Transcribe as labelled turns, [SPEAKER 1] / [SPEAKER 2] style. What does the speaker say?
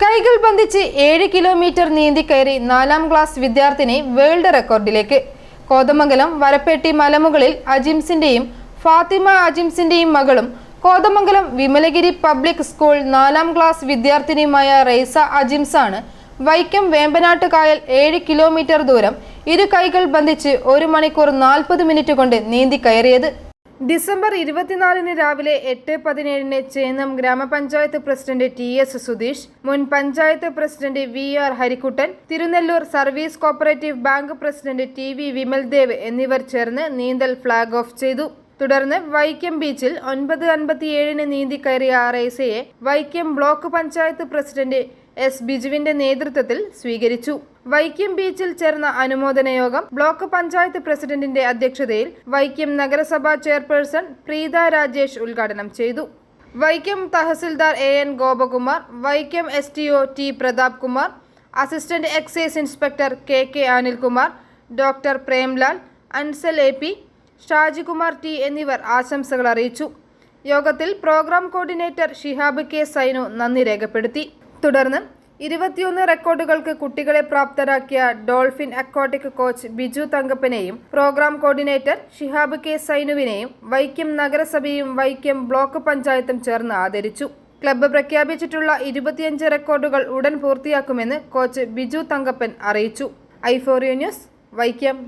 [SPEAKER 1] കൈകൾ ബന്ധിച്ച് ഏഴ് കിലോമീറ്റർ നീന്തി കയറി നാലാം ക്ലാസ് വിദ്യാർത്ഥിനി വേൾഡ് റെക്കോർഡിലേക്ക്. കോതമംഗലം വരപ്പെട്ടി മലമുകളിൽ അജിംസിന്റെയും ഫാത്തിമ അജിംസിന്റെയും മകളും കോതമംഗലം വിമലഗിരി പബ്ലിക് സ്കൂൾ നാലാം ക്ലാസ് വിദ്യാർത്ഥിനിയുമായ റെയ്സ അജിംസാണ് വൈക്കം വേമ്പനാട്ട് കായൽ ഏഴ് കിലോമീറ്റർ ദൂരം ഇരു കൈകൾ ബന്ധിച്ച് ഒരു മണിക്കൂർ നാൽപ്പത് മിനിറ്റ് കൊണ്ട് നീന്തി കയറിയത്. ഡിസംബർ ഇരുപത്തിനാലിന് രാവിലെ എട്ട് പതിനേഴിന് ചേന്നം ഗ്രാമപഞ്ചായത്ത് പ്രസിഡന്റ് ടി എസ് സുധീഷ് മുൻ panchayat president V R Harikuttan Thirunellur service cooperative bank president T V Vimaldev എന്നിവർ ചേർന്ന് നീന്തൽ ഫ്ളാഗ് ഓഫ് ചെയ്തു. തുടർന്ന് വൈക്കം ബീച്ചിൽ ഒൻപത് അൻപത്തിയേഴിന് നീന്തി കയറിയ റേസയെ Vaikom block panchayat president S ബിജുവിന്റെ നേതൃത്വത്തിൽ സ്വീകരിച്ചു. വൈക്കം ബീച്ചിൽ ചേർന്ന അനുമോദന യോഗം ബ്ലോക്ക് പഞ്ചായത്ത് പ്രസിഡന്റിന്റെ അധ്യക്ഷതയിൽ വൈക്കം നഗരസഭാ ചെയർപേഴ്സൺ പ്രീത രാജേഷ് ഉദ്ഘാടനം ചെയ്തു. Vaikom tahsildar A N Gopakumar Vaikom S T O T Prathap Kumar assistant excise inspector K K Anilkumar doctor Premlal Ansal A P Shajikumar T എന്നിവർ ആശംസകൾ അറിയിച്ചു. യോഗത്തിൽ programme coordinator Shihab K Sainu നന്ദി രേഖപ്പെടുത്തി. തുടർന്ന് ഇരുപത്തിയൊന്ന് റെക്കോർഡുകൾക്ക് കുട്ടികളെ പ്രാപ്തരാക്കിയ ഡോൾഫിൻ അക്വാട്ടിക് കോച്ച് ബിജു തങ്കപ്പനെയും പ്രോഗ്രാം കോർഡിനേറ്റർ ഷിഹാബ് കെ സൈനുവിനെയും വൈക്കം നഗരസഭയും വൈക്കം ബ്ലോക്ക് പഞ്ചായത്തും ചേർന്ന് ആദരിച്ചു. ക്ലബ്ബ് പ്രഖ്യാപിച്ചിട്ടുള്ള ഇരുപത്തിയഞ്ച് റെക്കോർഡുകൾ ഉടൻ പൂർത്തിയാക്കുമെന്ന് കോച്ച് ബിജു തങ്കപ്പൻ അറിയിച്ചു. ഐഫോറിയോ ന്യൂസ് വൈക്കം.